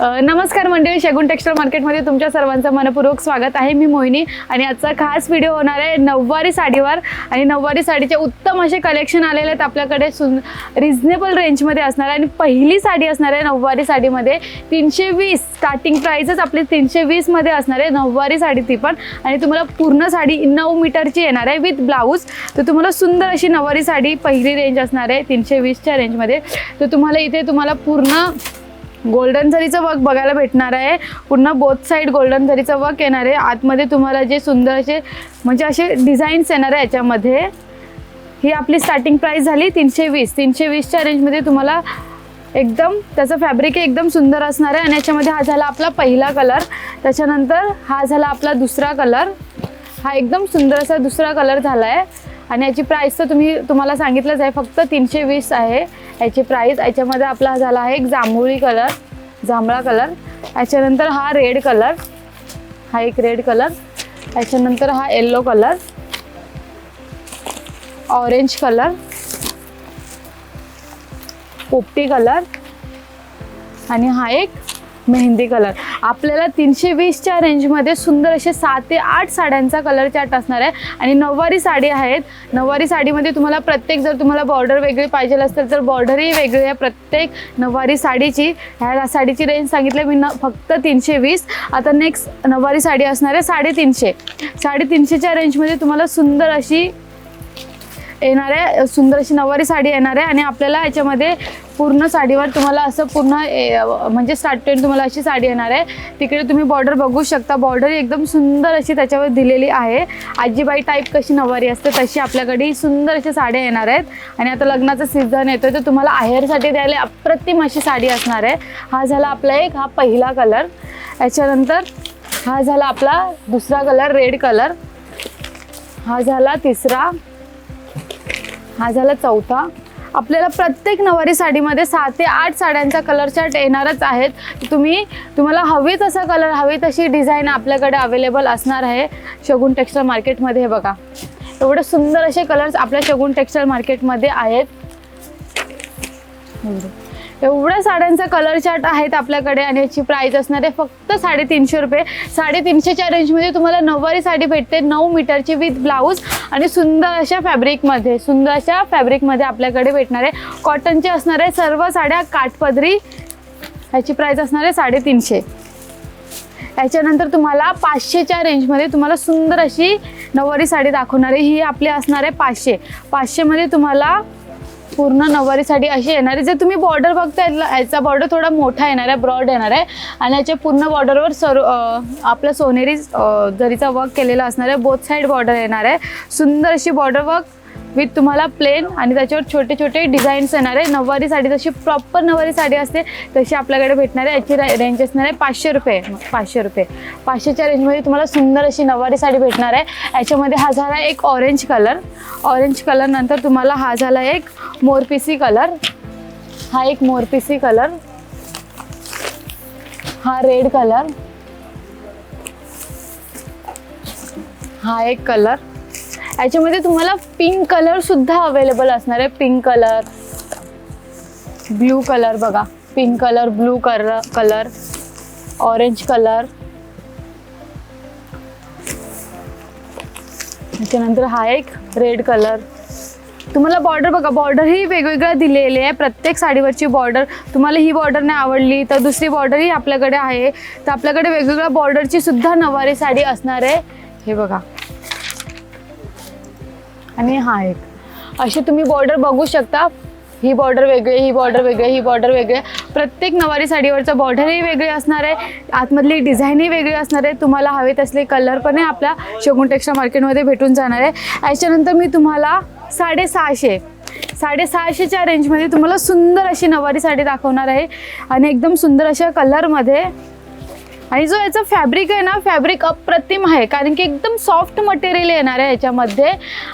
नमस्कार मंडळी शगुन टेक्स्टाईल मार्केटमध्ये तुमच्या सर्वांचं मनपूर्वक स्वागत आहे. मी मोहिनी आणि आजचा खास व्हिडिओ होणार आहे नऊवारी साडीवर. आणि नऊवारी साडीचे उत्तम असे कलेक्शन आलेले आहेत आपल्याकडे सुन रिझनेबल रेंजमध्ये असणार आहे. आणि पहिली साडी असणार आहे नऊवारी साडीमध्ये. तीनशे वीस स्टार्टिंग प्राईजच आपली तीनशे वीसमध्ये असणार आहे नऊवारी साडी ती पण. आणि तुम्हाला पूर्ण साडी नऊ मीटरची येणार आहे विथ ब्लाऊज तर तुम्हाला सुंदर अशी नऊवारी साडी पहिली रेंज असणार आहे तीनशे वीसच्या रेंजमध्ये तर तुम्हाला इथे तुम्हाला पूर्ण गोल्डन झरीचं वर्क बघायला भेटणार आहे. पूर्ण बोथ साईड गोल्डन झरीचं वर्क येणार आहे. आतमध्ये तुम्हाला जे सुंदर असे म्हणजे असे डिझाईन्स येणार आहे याच्यामध्ये. ही आपली स्टार्टिंग प्राईस झाली तीनशे वीस. तीनशे वीसच्या रेंजमध्ये तुम्हाला एकदम त्याचं फॅब्रिक एकदम सुंदर असणार आहे. आणि याच्यामध्ये हा झाला आपला पहिला कलर त्याच्यानंतर हा झाला आपला दुसरा कलर हा एकदम सुंदर असा दुसरा कलर झाला आहे आणि याची प्राईस तर तुम्ही तुम्हाला सांगितलंच आहे. फक्त तीनशे वीस आहे. याची प्राईस याच्यामध्ये आपला हा झाला आहे एक जांभुळी कलर जांभळा कलर याच्यानंतर हा रेड कलर हा एक रेड कलर याच्यानंतर हा येल्लो कलर ऑरेंज कलर पोपटी कलर आणि हा एक मेहंदी कलर. आपल्याला तीनशे वीसच्या रेंजमध्ये सुंदर असे सात ते आठ साड्यांचा कलर चार्ट असणार आहे. आणि नऊवारी साडी आहेत. नऊवारी साडीमध्ये तुम्हाला प्रत्येक जर तुम्हाला बॉर्डर वेगळी पाहिजे असेल तर बॉर्डरही वेगळी आहे. प्रत्येक नऊवारी साडीची ह्या साडीची रेंज सांगितलं मी न फक्त तीनशे वीस आता नेक्स्ट नऊवारी साडी असणार आहे साडेतीनशे. साडेतीनशेच्या रेंजमध्ये तुम्हाला सुंदर अशी येणार आहे. सुंदर अशी नऊवारी साडी येणार आहे आणि आपल्याला याच्यामध्ये पूर्ण साडीवर तुम्हाला असं पूर्ण ए, म्हणजे स्टार्ट टू तुम्हाला अशी साडी येणार आहे. तिकडे तुम्ही बॉर्डर बघू शकता. बॉर्डर एकदम सुंदर अशी त्याच्यावर दिलेली आहे. आजीबाई टाईप कशी नऊवारी असते तशी आपल्याकडे सुंदर अशा साड्या येणार आहेत. आणि आता लग्नाचा सीझन येतोय तर तुम्हाला आहेरसाठी द्यायला अप्रतिम अशी साडी असणार आहे. हा झाला आपला एक हा पहिला कलर याच्यानंतर हा झाला आपला दुसरा कलर रेड कलर हा झाला तिसरा. हा झाला चौथा. आपल्याला प्रत्येक नवारी साडीमध्ये सात ते आठ साड्यांचा कलर चार्ट येणारच आहेत. तुम्ही तुम्हाला हवी तसा कलर हवी तशी डिझाईन आपल्याकडे अवेलेबल असणार आहे शगुन टेक्स्टाईल मार्केटमध्ये हे बघा. एवढे सुंदर असे कलर्स आपल्या शगुन टेक्स्टाईल मार्केटमध्ये आहेत. एवढ्या साड्यांचा कलर चार्ट आहेत आपल्याकडे आणि याची प्राईस असणार आहे फक्त साडेतीनशे रुपये. साडेतीनशेच्या रेंजमध्ये तुम्हाला नऊवारी साडी भेटते नऊ मीटरची विथ ब्लाऊज आणि सुंदर अशा फॅब्रिकमध्ये सुंदर अशा फॅब्रिकमध्ये आपल्याकडे भेटणार आहे. कॉटनचे असणार आहे सर्व साड्या काठपदरी. ह्याची प्राईस असणार आहे साडेतीनशे. याच्यानंतर तुम्हाला पाचशेच्या रेंजमध्ये तुम्हाला सुंदर अशी नऊवारी साडी दाखवणार आहे. ही आपली असणार आहे पाचशे. पाचशेमध्ये तुम्हाला पूर्ण नऊवारीसाठी अशी येणार आहे. जे तुम्ही बॉर्डर बघताय याचा बॉर्डर थोडा मोठा येणार आहे ब्रॉड येणार आहे. आणि याच्या पूर्ण बॉर्डरवर सर आपलं सोनेरी जरीचा वर्क केलेला असणार आहे. बोथ साईड बॉर्डर येणार आहे. सुंदर अशी बॉर्डर वर्क विथ तुम्हाला प्लेन आणि त्याच्यावर छोटे छोटे डिझाईन्स येणार आहे. नववारी साडी जशी प्रॉपर नऊवारी साडी असते तशी आपल्याकडे भेटणार आहे. याची रेंज असणार आहे पाचशे रुपये. पाचशे रुपये. पाचशेच्या रेंजमध्ये तुम्हाला सुंदर अशी नऊवारी साडी भेटणार आहे. याच्यामध्ये हा झाला एक ऑरेंज कलर ऑरेंज कलर नंतर तुम्हाला हा झाला एक मोरपिसी कलर हा एक मोरपिसी कलर हा रेड कलर हा एक कलर याच्यामध्ये तुम्हाला पिंक कलर सुद्धा अवेलेबल असणार आहे. पिंक कलर ब्ल्यू कलर बघा. Pink colour blue colour colour orange colour त्याच्यानंतर हा एक रेड कलर तुम्हाला बॉर्डर बघा बॉर्डर ही वेगवेगळं दिलेली आहे. प्रत्येक साडीवरची बॉर्डर तुम्हाला ही बॉर्डर नाही आवडली तर दुसरी बॉर्डरही आपल्याकडे आहे. तर आपल्याकडे वेगवेगळ्या बॉर्डरची सुद्धा नवारी साडी असणार आहे. हे बघा. आणि हा एक. असे तुम्ही बॉर्डर बघू शकता. ही बॉर्डर वेगळी ही बॉर्डर वेगळी ही बॉर्डर वेगळी. प्रत्येक नवारी साडीवरचं बॉर्डरही वेगळी असणार आहे. आतमधली डिझाईनही वेगळी असणार आहे. तुम्हाला हवे तसले कलर पण आहे आपल्या शगुन टेक्स्टा मार्केटमध्ये भेटून जाणार आहे. याच्यानंतर मी तुम्हाला साडेसहाशे साडेसहाशेच्या रेंजमध्ये तुम्हाला सुंदर अशी नवारी साडी दाखवणार आहे. आणि एकदम सुंदर अशा कलरमध्ये आणि जो याचा फॅब्रिक आहे ना फॅब्रिक अप्रतिम आहे. कारण की एकदम सॉफ्ट मटेरियल येणार आहे याच्यामध्ये.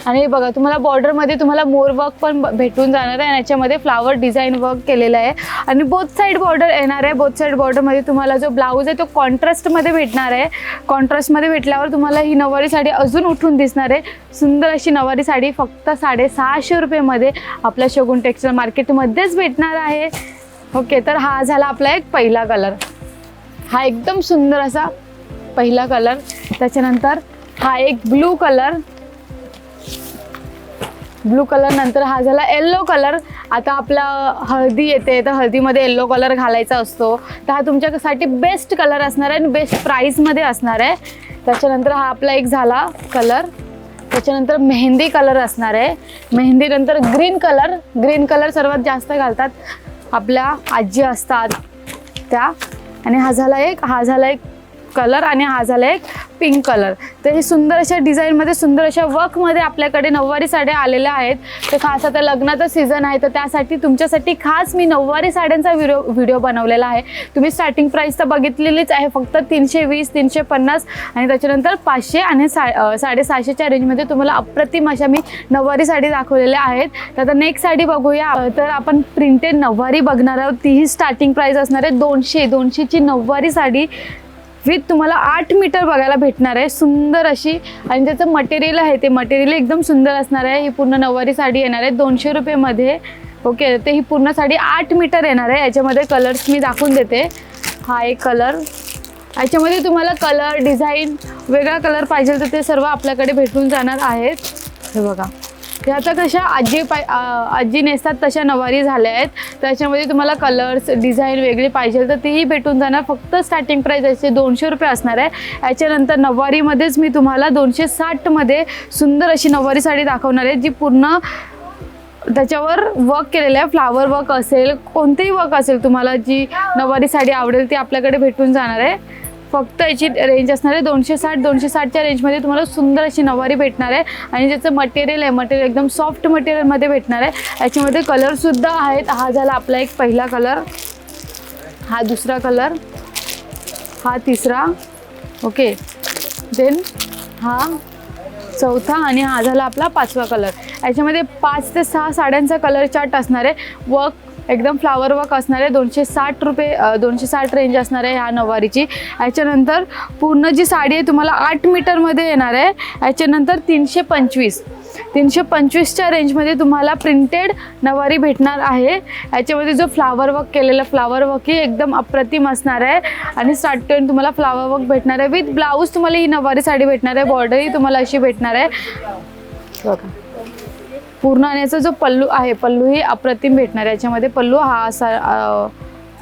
आणि बघा तुम्हाला बॉर्डरमध्ये तुम्हाला मोर वर्क पण भेटून जाणार आहे. आणि याच्यामध्ये फ्लावर डिझाईन वर्क केलेलं आहे. आणि बोथ साईड बॉर्डर येणार आहे. बोथ साईड बॉर्डरमध्ये तुम्हाला जो ब्लाऊज आहे तो कॉन्ट्रास्टमध्ये भेटणार आहे. कॉन्ट्रास्टमध्ये भेटल्यावर तुम्हाला ही नऊवारी साडी अजून उठून दिसणार आहे. सुंदर अशी नऊवारी साडी फक्त साडेसहाशे रुपयेमध्ये आपल्या शगुन टेक्स्टाईल मार्केटमध्येच भेटणार आहे. ओके तर हा झाला आपला एक पहिला कलर हा एकदम सुंदर असा पहिला कलर त्याच्यानंतर हा एक ब्लू कलर ब्लू कलर नंतर हा झाला येल्लो कलर आता आपला हळदी येते तर हळदीमध्ये येल्लो कलर घालायचा असतो. तर हा तुमच्यासाठी बेस्ट कलर असणार आहे आणि बेस्ट प्राईजमध्ये असणार आहे. त्याच्यानंतर हा आपला एक झाला कलर त्याच्यानंतर मेहंदी कलर असणार आहे. मेहंदीनंतर ग्रीन कलर ग्रीन कलर सर्वात जास्त घालतात आपल्या आजी असतात त्या. आणि हा झाला एक हा झाला एक कलर आणि हा झाला एक पिंक कलर. तर हे सुंदर अशा डिझाईनमध्ये सुंदर अशा वर्कमध्ये आपल्याकडे नऊवारी साड्या आलेल्या आहेत. तर खास आता लग्नाचा सीझन आहे तर त्यासाठी तुमच्यासाठी खास मी नऊवारी साड्यांचा व्हिडिओ व्हिडिओ बनवलेला आहे. तुम्ही स्टार्टिंग प्राईस तर बघितलेलीच आहे फक्त तीनशे वीस तीनशे पन्नास आणि त्याच्यानंतर पाचशे आणि सा साडेसहाशेच्या रेंजमध्ये तुम्हाला अप्रतिम अशा मी नऊवारी साडी दाखवलेल्या आहेत. तर आता नेक्स्ट साडी बघूया. तर आपण प्रिंटेड नऊवारी बघणार आहोत. तीही स्टार्टिंग प्राईस असणार आहे. दोनशे दोनशेची नऊवारी साडी विथ तुम्हाला आठ मीटर बघायला भेटणार आहे. सुंदर अशी आणि त्याचं मटेरियल आहे ते मटेरियल एकदम सुंदर असणार आहे. ही पूर्ण नऊवारी साडी येणार आहे दोनशे रुपयेमध्ये. ओके ते ही पूर्ण साडी आठ मीटर येणार आहे. याच्यामध्ये कलर्स मी दाखवून देते. हा एक कलर याच्यामध्ये तुम्हाला कलर डिझाईन वेगळा कलर पाहिजे तर ते सर्व आपल्याकडे भेटून जाणार आहेत. हे बघा. ह्या आता कशा आजी पाय आजी नेसतात तशा नवारी झाल्या आहेत. त्याच्यामध्ये तुम्हाला कलर्स डिझाईन वेगळी पाहिजे तर तीही भेटून जाणार. फक्त स्टार्टिंग प्राईस याचे दोनशे रुपये असणार आहे. याच्यानंतर नऊवारीमध्येच मी तुम्हाला दोनशे साठमध्ये सुंदर अशी नऊवारी साडी दाखवणार आहे जी पूर्ण त्याच्यावर वर्क केलेलं आहे फ्लावर वर्क असेल कोणतेही वर्क असेल तुम्हाला जी नऊवारी साडी आवडेल ती आपल्याकडे भेटून जाणार आहे. फक्त याची रेंज असणार आहे. दोनशे साठ दोनशे साठच्या रेंजमध्ये तुम्हाला सुंदर अशी नऊवारी भेटणार आहे. आणि ज्याचं मटेरियल आहे मटेरियल एकदम सॉफ्ट मटेरियलमध्ये भेटणार आहे. याच्यामध्ये कलरसुद्धा आहेत. हा झाला आपला एक पहिला कलर हा दुसरा कलर हा तिसरा. ओके देन हा चौथा आणि हा झाला आपला पाचवा कलर याच्यामध्ये पाच ते सहा साड्यांचा कलर चार्ट असणार आहे. वर्क एकदम फ्लावर वर्क असणार आहे दोनशे साठ रुपये दोनशे साठ रेंज असणार आहे ह्या नववारीची याच्यानंतर पूर्ण जी साडी आहे तुम्हाला आठ मीटरमध्ये येणार आहे. याच्यानंतर तीनशे पंचवीस. तीनशे पंचवीसच्या रेंजमध्ये तुम्हाला प्रिंटेड नवारी भेटणार आहे. याच्यामध्ये जो फ्लावर वर्क केलेला फ्लावर वर्क ही एकदम अप्रतिम असणार आहे. आणि स्टार्ट टू तुम्हाला फ्लावर वर्क भेटणार आहे. विथ ब्लाऊज तुम्हाला ही नवारी साडी भेटणार आहे. बॉर्डरही तुम्हाला अशी भेटणार आहे. बघा. पूर्ण आणि याचा जो पल्लू आहे पल्लू ही अप्रतिम भेटणार आहे. याच्यामध्ये पल्लू हा असा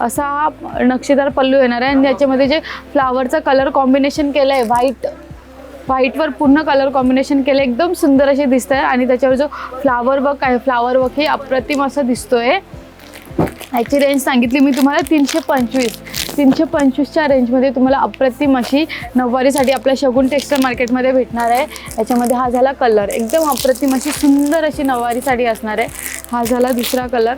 असा हा नक्षीदार पल्लू येणार आहे. आणि याच्यामध्ये जे फ्लावरचा कलर कॉम्बिनेशन केलं आहे व्हाईट व्हाईटवर पूर्ण कलर कॉम्बिनेशन केलं एकदम सुंदर असे दिसत आहे आणि त्याच्यावर जो फ्लावर वर्क आहे फ्लावर वर्क हे अप्रतिम असं दिसतोय. याची रेंज सांगितली मी तुम्हाला तीनशे पंचवीस. तीनशे पंचवीसच्या रेंजमध्ये तुम्हाला अप्रतिम अशी नऊवारीसाठी आपल्या शगुन टेक्स्टाईल मार्केटमध्ये भेटणार आहे. याच्यामध्ये हा झाला कलर एकदम अप्रतिम अशी सुंदर अशी नऊवारी साडी असणार आहे. हा झाला दुसरा कलर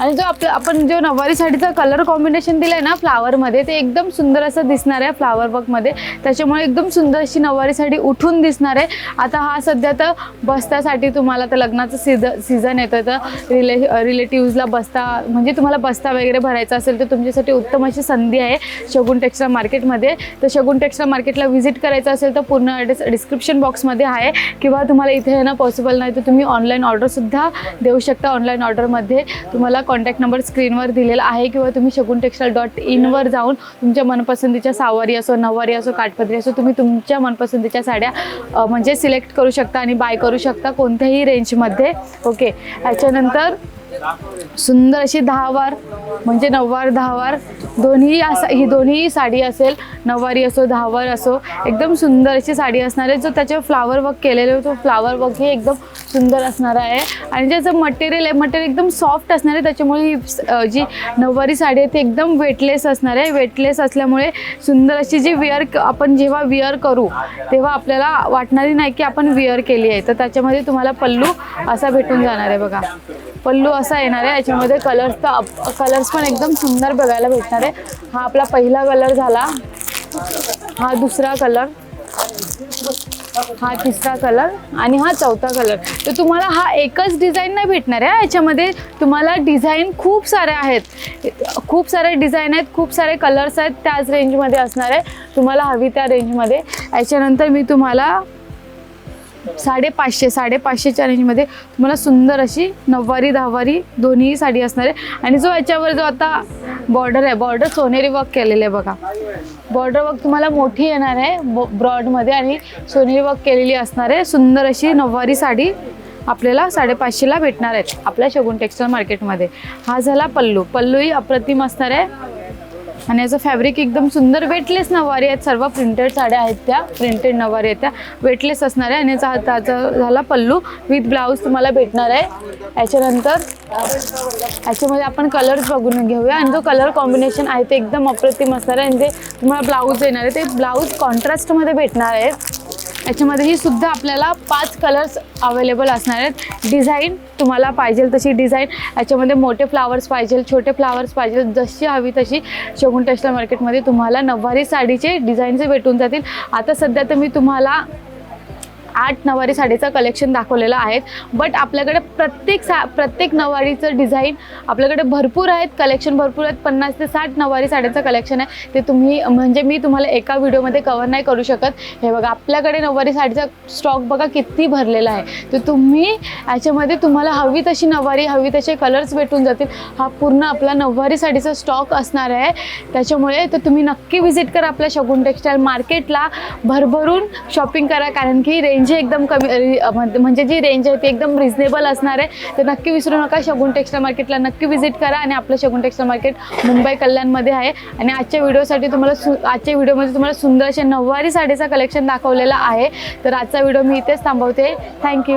आणि जो आपला आपण जो नऊवारी साडीचा कलर कॉम्बिनेशन दिलं आहे ना फ्लावरमध्ये ते एकदम सुंदर असं दिसणार आहे फ्लावर वर्कमध्ये त्याच्यामुळे एकदम सुंदर अशी नऊवारी साडी उठून दिसणार आहे. आता हा सध्या तर बस्त्यासाठी तुम्हाला तर लग्नाचं सीझ सीझन येतं तर रिले रिलेटिव्हजला बस्ता म्हणजे तुम्हाला बस्ता वगैरे भरायचा असेल तर तुमच्यासाठी उत्तम अशी संधी आहे शगुन टेक्स्टाईल मार्केटमध्ये तर शगुन टेक्स्टाईल मार्केटला व्हिजिट करायचं असेल तर पूर्ण ॲड्रेस डिस्क्रिप्शन बॉक्समध्ये आहे. किंवा तुम्हाला इथे येणं पॉसिबल नाही तर तुम्ही ऑनलाईन ऑर्डरसुद्धा देऊ शकता ऑनलाईन ऑर्डरमध्ये तुम्हाला कॉन्टॅक्ट नंबर स्क्रीनवर दिलेला आहे किंवा तुम्ही शगुन टेक्स्टाईल डॉट इनवर जाऊन तुमच्या मनपसंतीच्या सहावारी असो नऊवारी असो काठपदरी असो तुम्ही तुमच्या मनपसंतीच्या साड्या म्हणजे सिलेक्ट करू शकता आणि बाय करू शकता कोणत्याही रेंजमध्ये ओके याच्यानंतर सुंदर अशी दहावार म्हणजे नऊवार दहावार. दोन्ही असा ही दोन्ही साडी असेल नऊवारी असो दहावार असो एकदम सुंदर अशी साडी असणार आहे. जो त्याच्यावर फ्लावर वर्क केलेले तो फ्लावर वर्क हे एकदम सुंदर असणार आहे. आणि ज्याचं मटेरियल आहे मटेरियल एकदम सॉफ्ट असणार आहे त्याच्यामुळे ही जी नऊवारी साडी आहे ती एकदम वेटलेस असणार आहे. वेटलेस असल्यामुळे सुंदर अशी जी विअर आपण जेव्हा विअर करू तेव्हा आपल्याला वाटणारी नाही की आपण विअर केली आहे. तर त्याच्यामध्ये तुम्हाला पल्लू असा भेटून जाणार आहे बघा. पल्लू असा येणार आहे. याच्यामध्ये कलर्स तर कलर्स पण एकदम सुंदर बघायला भेटणार आहे. हा आपला पहिला कलर झाला. हा दुसरा कलर हा तिसरा कलर आणि हा चौथा कलर तर तुम्हाला हा एकच डिझाईन नाही भेटणार आहे याच्यामध्ये तुम्हाला डिझाईन खूप साऱ्या आहेत. खूप सारे डिझाईन आहेत खूप सारे कलर्स आहेत त्याच रेंजमध्ये असणार आहे. तुम्हाला हवी त्या रेंजमध्ये याच्यानंतर मी तुम्हाला साडेपाचशे साडेपाचशेच्या रेंजमध्ये तुम्हाला सुंदर अशी नऊवारी दहावारी दोन्ही साडी असणार आहे. आणि जो याच्यावर जो आता बॉर्डर आहे बॉर्डर सोनेरी वर्क केलेलं आहे बघा. बॉर्डर वर्क तुम्हाला मोठी येणार आहे ब्रॉडमध्ये आणि सोनेरी वर्क केलेली असणार आहे. सुंदर अशी नऊवारी साडी आपल्याला साडेपाचशेला भेटणार आहेत आपल्या शगुन टेक्स्टाईल मार्केटमध्ये हा झाला पल्लू. पल्लूही अप्रतिम असणार आहे. आणि याचं फॅब्रिक एकदम सुंदर वेटलेस नवारी आहेत. सर्व प्रिंटेड साड्या आहेत त्या. प्रिंटेड नवारी आहेत त्या. वेटलेस असणार आहे. आणि याचा हाताचा त्याचा झाला पल्लू. विथ ब्लाऊज तुम्हाला भेटणार आहे. याच्यानंतर याच्यामध्ये आपण कलर्स बघून घेऊया. आणि जो कलर कॉम्बिनेशन आहे ते एकदम अप्रतिम असणार आहे. आणि जे तुम्हाला ब्लाऊज येणार आहे ते ब्लाऊज कॉन्ट्रास्टमध्ये भेटणार आहे. याच्यामध्ये ही सुद्धा आपल्याला पाच कलर्स अवेलेबल असणार आहेत. डिझाईन तुम्हाला पाहिजे तशी डिझाईन याच्यामध्ये मोठे फ्लावर्स पाहिजे छोटे फ्लावर्स पाहिजे जशी हवी तशी शगुन टेक्स्टाईल मार्केटमध्ये तुम्हाला नववारी साडीचे डिझाईनचे भेटून जातील. आता सध्या तर मी तुम्हाला आठ नऊवारी साडीचं कलेक्शन दाखवलेलं आहे बट आपल्याकडे प्रत्येक सा प्रत्येक नवारीचं डिझाईन आपल्याकडे भरपूर आहेत. कलेक्शन भरपूर आहेत. पन्नास ते साठ नऊवारी साडीचं कलेक्शन आहे. ते तुम्ही म्हणजे मी तुम्हाला एका व्हिडिओमध्ये कवर नाही करू शकत. हे बघा आपल्याकडे नऊवारी साडीचा स्टॉक बघा किती भरलेला आहे. तर तुम्ही याच्यामध्ये तुम्हाला हवी तशी नऊवारी हवी तसे कलर्स भेटून जातील. हा पूर्ण आपला नऊवारी साडीचा स्टॉक असणार आहे. त्याच्यामुळे तर तुम्ही नक्की व्हिजिट करा आपल्या शगुन टेक्स्टाईल मार्केटला भरभरून शॉपिंग करा. कारण की रेंज एकदम कमी म्हणजे- जी रेंज आहे ती एकदम रिझनेबल असणार आहे. तर नक्की विसरू नका शगुन टेक्स्टाईल मार्केटला नक्की व्हिजिट करा आणि आपलं शगुन टेक्स्टाईल मार्केट मुंबई कल्याणमध्ये आहे. आणि आजच्या व्हिडिओसाठी तुम्हाला सु आजच्या व्हिडिओमध्ये तुम्हाला सुंदर असे नऊवारी साडीचं कलेक्शन दाखवलेलं आहे. तर आजचा व्हिडिओ मी इथेच थांबवते. थँक्यू